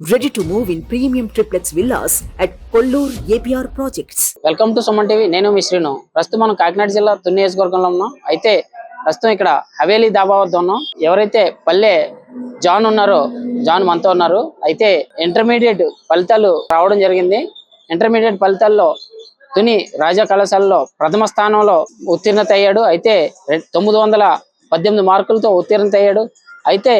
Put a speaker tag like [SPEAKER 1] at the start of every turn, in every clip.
[SPEAKER 1] Ready to move in premium triplex villas at Kollur APR projects
[SPEAKER 2] welcome to Suman TV నేను మీ శ్రీను. ప్రస్తుతం మనం కాకినాడ జిల్లా తుని నియోజకవర్గంలో ఉన్నాం. అయితే ప్రస్తుతం ఇక్కడ హవేలీ దాబా వద్ద ఉన్నాం. ఎవరైతే పల్లె జాన్ ఉన్నారో జాన్ మనతో ఉన్నారు. అయితే ఇంటర్మీడియట్ ఫలితాలు రావడం జరిగింది. ఇంటర్మీడియట్ ఫలితాల్లో తుని రాజా కళాశాలలో ప్రథమ స్థానంలో ఉత్తీర్ణత అయ్యాడు అయితే తొమ్మిది వందల పద్దెనిమిది మార్కులతో ఉత్తీర్ణత అయ్యాడు అయితే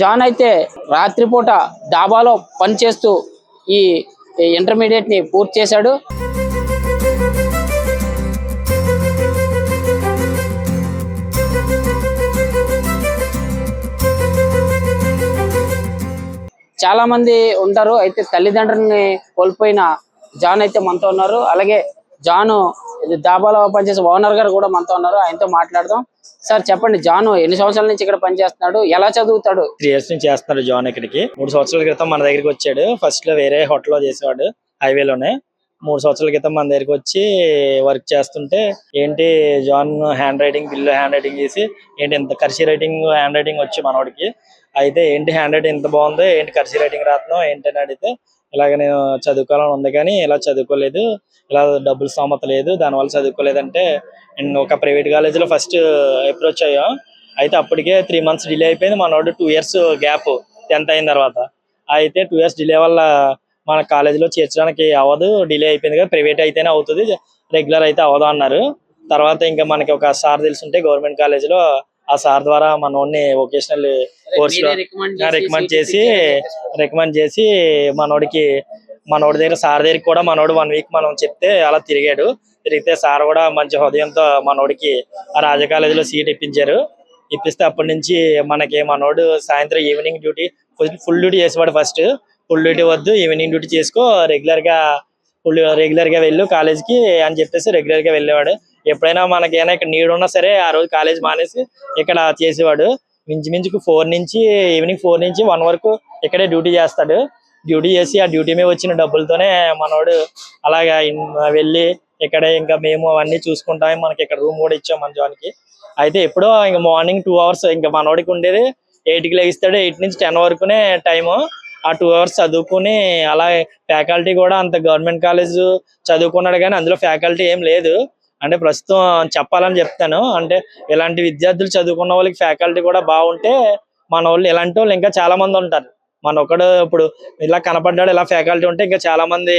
[SPEAKER 2] జాన్ అయితే రాత్రిపూట డాబాలో పనిచేస్తూ ఈ ఇంటర్మీడియట్ని పూర్తి చేశాడు. చాలా మంది ఉంటారు. అయితే తల్లిదండ్రుల్ని కోల్పోయిన జాన్ అయితే మనతో ఉన్నారు. అలాగే జాను డాబాలో దాబాలో పనిచేసే ఓనర్ గారు కూడా మనతో ఉన్నారు. ఆయనతో మాట్లాడదాం. సార్ చెప్పండి జాను ఎన్ని సంవత్సరాల నుంచి ఇక్కడ పనిచేస్తున్నాడు? ఎలా చదువుతాడు?
[SPEAKER 3] త్రీ ఇయర్స్ నుంచి చేస్తున్నాడు జాన్ ఇక్కడికి. మూడు సంవత్సరాల క్రితం మన దగ్గరికి వచ్చాడు. ఫస్ట్లో వేరే హోటల్లో చేసేవాడు హైవేలోనే. మూడు సంవత్సరాల క్రితం మన దగ్గరికి వచ్చి వర్క్ చేస్తుంటే ఏంటి జాన్ handwriting bill handwriting చేసి ఏంటి ఇంత కర్సీ రైటింగ్ హ్యాండ్ రైటింగ్ వచ్చి మనోడికి. అయితే ఏంటి హ్యాండ్ రైటింగ్ ఇంత బాగుంది ఏంటి కర్సీ రైటింగ్ రాస్తున్నావు ఏంటి అని అడిగితే ఇలాగ నేను చదువుకోవాలని ఉంది కానీ ఇలా చదువుకోలేదు. ఇలా డబ్బులు స్తోమత లేదు. దానివల్ల చదువుకోలేదంటే నేను ఒక ప్రైవేట్ కాలేజీలో ఫస్ట్ అప్రోచ్ అయ్యాం. అయితే అప్పటికే త్రీ మంత్స్ డిలే అయిపోయింది. మనోడు టూ ఇయర్స్ గ్యాప్ టెన్త్ అయిన తర్వాత. అయితే టూ ఇయర్స్ డిలే వల్ల మన కాలేజీలో చేర్చడానికి అవ్వదు. డిలే అయిపోయింది కదా. ప్రైవేట్ అయితేనే అవుతుంది. రెగ్యులర్ అయితే అవ్వదు అన్నారు. తర్వాత ఇంకా మనకి ఒక సార్ తెలుసుంటే గవర్నమెంట్ కాలేజీలో ఆ సార్ ద్వారా మనోడిని వొకేషనల్ కోర్స్ రికమెండ్ చేసి రికమెండ్ చేసి మనోడికి మనోడి దగ్గర సార్ దగ్గరికి కూడా మనోడు వన్ వీక్ మనం చెప్తే అలా తిరిగాడు. తిరిగితే సార్ కూడా మంచి హృదయంతో మనోడికి ఆ రాజ కాలేజీలో సీట్ ఇప్పించారు. ఇప్పిస్తే అప్పటి నుంచి మనకి మనోడు సాయంత్రం ఈవినింగ్ డ్యూటీ ఫుల్ డ్యూటీ చేసేవాడు ఫస్ట్ ఫుల్ డ్యూటీ వద్దు ఈవినింగ్ డ్యూటీ చేసుకో రెగ్యులర్గా ఫుల్ రెగ్యులర్గా వెళ్ళు కాలేజ్కి అని చెప్పేసి రెగ్యులర్గా వెళ్ళేవాడు. ఎప్పుడైనా మనకి ఏమైనా ఇక్కడ నీడు ఉన్నా సరే ఆ రోజు కాలేజ్ మానేసి ఇక్కడ చేసేవాడు. మించుమించుకు ఫోర్ నుంచి ఈవినింగ్ ఫోర్ నుంచి వన్ వరకు ఇక్కడే డ్యూటీ చేస్తాడు. డ్యూటీ చేసి ఆ డ్యూటీ మీద వచ్చిన డబ్బులతోనే మనోడు అలాగా వెళ్ళి ఇక్కడే ఇంకా మేము అవన్నీ చూసుకుంటాం మనకి ఇక్కడ రూమ్ కూడా ఇచ్చాం మన జాన్కి అయితే ఎప్పుడో ఇంకా మార్నింగ్ టూ అవర్స్ ఇంకా మనోడికి ఉండేది ఎయిట్కి లెగిస్తాడు. ఎయిట్ నుంచి టెన్ వరకునే టైము. ఆ టూ అవర్స్ చదువుకుని అలా ఫ్యాకల్టీ కూడా అంత గవర్నమెంట్ కాలేజ్ చదువుకున్నాడు కానీ అందులో ఫ్యాకల్టీ ఏం లేదు. అంటే ప్రస్తుతం చెప్పాలని చెప్తాను. అంటే ఇలాంటి విద్యార్థులు చదువుకున్న వాళ్ళకి ఫ్యాకల్టీ కూడా బాగుంటే మన వాళ్ళు ఇలాంటి వాళ్ళు ఇంకా చాలా మంది ఉంటారు. మన ఒకడు ఇప్పుడు ఇలా కనపడ్డాడు ఇలా ఫ్యాకల్టీ ఉంటే ఇంకా చాలా మంది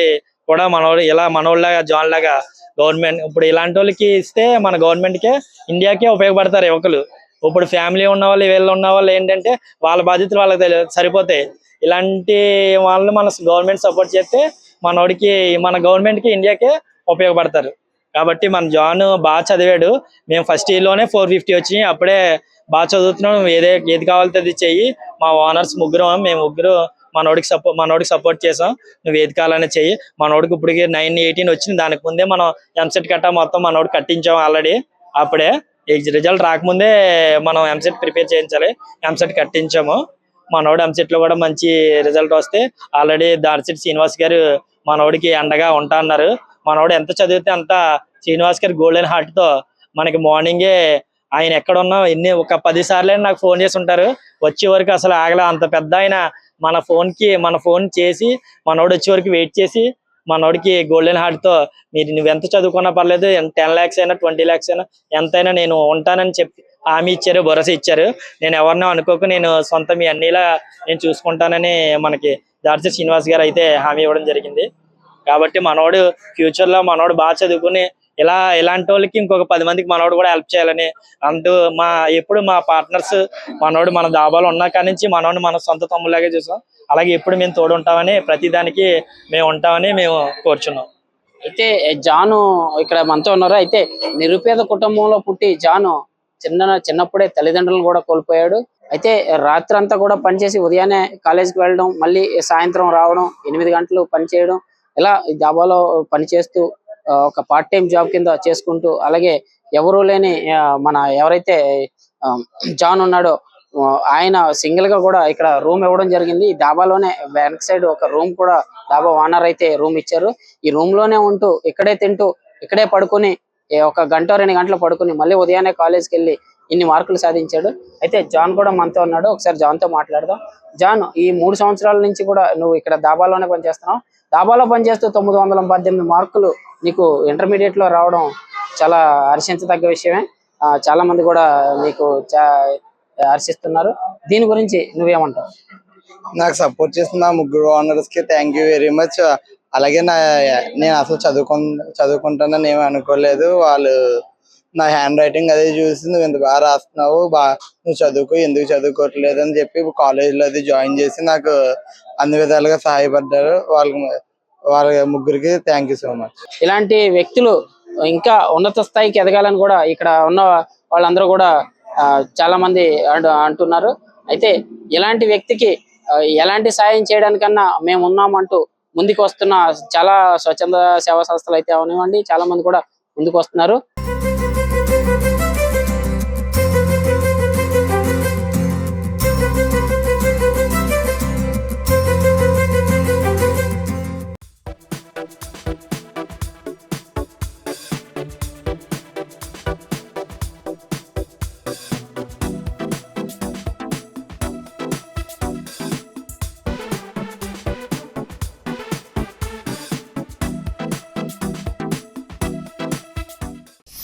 [SPEAKER 3] కూడా మనోడు ఇలా మనోళ్ళగా జాన్ లాగా గవర్నమెంట్ ఇప్పుడు ఇలాంటి వాళ్ళకి ఇస్తే మన గవర్నమెంట్కే ఇండియాకే ఉపయోగపడతారు యువకులు. ఇప్పుడు ఫ్యామిలీ ఉన్న వాళ్ళు వీళ్ళు ఉన్న వాళ్ళు ఏంటంటే వాళ్ళ బాధ్యతలు వాళ్ళకి తెలియదు సరిపోతాయి. ఇలాంటి వాళ్ళని మన గవర్నమెంట్ సపోర్ట్ చేస్తే మనోడికి మన గవర్నమెంట్కి ఇండియాకే ఉపయోగపడతారు. కాబట్టి మన జాన్ బాగా చదివాడు. మేము ఫస్ట్ ఇయర్లోనే ఫోర్ ఫిఫ్టీ వచ్చినాయి. అప్పుడే బాగా చదువుతున్నాం ఏదే ఏది కావాలితే అది చెయ్యి. మా ఓనర్స్ ముగ్గురు మేము ముగ్గురు మనోడికి సపోర్ట్ మనోడికి సపోర్ట్ చేసాం. నువ్వు ఏది కావాలనే చెయ్యి. మనోడికి ఇప్పటికి నైన్ ఎయిటీన్ వచ్చింది. దానికి ముందే మనం ఎంసెట్ కట్టా మొత్తం మనోడు కట్టించాం ఆల్రెడీ అప్పుడే రిజల్ట్ రాకముందే మనం ఎంసెట్ ప్రిపేర్ చేయించాలి. ఎంసెట్ కట్టించాము. మనోడు ఎంసెట్లో కూడా మంచి రిజల్ట్ వస్తే ఆల్రెడీ దార్సిటి శ్రీనివాస్ గారు మనోడికి అండగా ఉంటా అన్నారు. మనోడు ఎంత చదివితే అంత శ్రీనివాస్ గారి గోల్డెన్ హార్ట్తో మనకి మార్నింగే ఆయన ఎక్కడ ఉన్నా ఎన్ని ఒక పది సార్లు నాకు ఫోన్ చేసి ఉంటారు. వచ్చే వరకు అసలు ఆగలే. అంత పెద్ద ఆయన మన ఫోన్కి మన ఫోన్ చేసి మనోడు వచ్చే వరకు వెయిట్ చేసి మనోడికి గోల్డెన్ హార్ట్తో మీరు నువ్వు ఎంత చదువుకున్నా పర్లేదు టెన్ లాక్స్ అయినా ట్వంటీ లాక్స్ అయినా ఎంతైనా నేను ఉంటానని చెప్పి హామీ ఇచ్చారు భరోసా ఇచ్చారు. నేను ఎవరినో అనుకోకు నేను సొంత మీ అన్నిలా నేను చూసుకుంటానని మనకి దార్చి శ్రీనివాస్ గారు అయితే హామీ ఇవ్వడం జరిగింది. కాబట్టి మనోడు ఫ్యూచర్లో మనోడు బాగా చదువుకుని ఇలా ఇలాంటి వాళ్ళకి ఇంకొక పది మందికి మనోడు కూడా హెల్ప్ చేయాలని అంటూ మా ఎప్పుడు మా పార్ట్నర్స్ మనోడు మన దాబాలో ఉన్న కానించి నుంచి మనోడు మన సొంత తమ్ములాగే చూసాం. అలాగే ఎప్పుడు మేము తోడు ఉంటామని ప్రతి దానికి మేము ఉంటామని మేము కోరుచున్నాం.
[SPEAKER 2] అయితే జాను ఇక్కడ మనతో ఉన్నారు. అయితే నిరుపేద కుటుంబంలో పుట్టి జాను చిన్న చిన్నప్పుడే తల్లిదండ్రులను కూడా కోల్పోయాడు. అయితే రాత్రి అంతా కూడా పనిచేసి ఉదయాన్నే కాలేజీకి వెళ్ళడం మళ్ళీ సాయంత్రం రావడం ఎనిమిది గంటలు పని చేయడం ఇలా ఈ దాబాలో పని చేస్తూ ఒక పార్ట్ టైం జాబ్ కింద చేసుకుంటూ అలాగే ఎవరు లేని మన ఎవరైతే జాన్ ఉన్నాడో ఆయన సింగిల్గా కూడా ఇక్కడ రూమ్ ఇవ్వడం జరిగింది. ఈ దాబాలోనే వెనక్ సైడ్ ఒక రూమ్ కూడా డాబా ఓనర్ అయితే రూమ్ ఇచ్చారు. ఈ రూమ్లోనే ఉంటూ ఇక్కడే తింటూ ఇక్కడే పడుకొని ఒక గంట రెండు గంటలు పడుకొని మళ్ళీ ఉదయాన్నే కాలేజ్కి వెళ్ళి ఇన్ని మార్కులు సాధించాడు. అయితే జాన్ కూడా మనతో ఉన్నాడు. ఒకసారి జాన్తో మాట్లాడదాం. జాన్ ఈ మూడు సంవత్సరాల నుంచి కూడా నువ్వు ఇక్కడ దాబాలోనే పనిచేస్తున్నావు. దాబాలో పనిచేస్తూ తొమ్మిది వందల పద్దెనిమిది మార్కులు నీకు ఇంటర్మీడియట్లో రావడం చాలా హర్షించదగ్గ విషయమే. చాలా మంది కూడా నీకు చా- హర్షిస్తున్నారు. దీని గురించి నువ్వేమంటావు?
[SPEAKER 4] నాకు సపోర్ట్ చేసిన ముగ్గురు ఓనర్స్కి థ్యాంక్ యూ వెరీ మచ్ అలాగే నా నేను అసలు చదువుకు చదువుకుంటానని ఏమీ అనుకోలేదు. వాళ్ళు నా హ్యాండ్ రైటింగ్ అదే చూసి నువ్వు ఎంత బాగా రాస్తున్నావు? బాగా నువ్వు చదువుకో ఎందుకు చదువుకోవట్లేదు? అని చెప్పి కాలేజ్లో అది జాయిన్ చేసి నాకు అన్ని విధాలుగా సహాయపడ్డారు. వాళ్ళకి వాళ్ళ ముగ్గురికి థ్యాంక్ యూ సో మచ్
[SPEAKER 2] ఇలాంటి వ్యక్తులు ఇంకా ఉన్నత స్థాయికి ఎదగాలని కూడా ఇక్కడ ఉన్న వాళ్ళందరూ కూడా చాలా మంది అంటున్నారు. అయితే ఇలాంటి వ్యక్తికి ఎలాంటి సాయం చేయడానికన్నా మేము ఉన్నామంటూ ముందుకు వస్తున్న చాలా స్వచ్ఛంద సేవా సంస్థలు అయితే అవనివ్వండి. చాలా మంది కూడా ముందుకు వస్తున్నారు.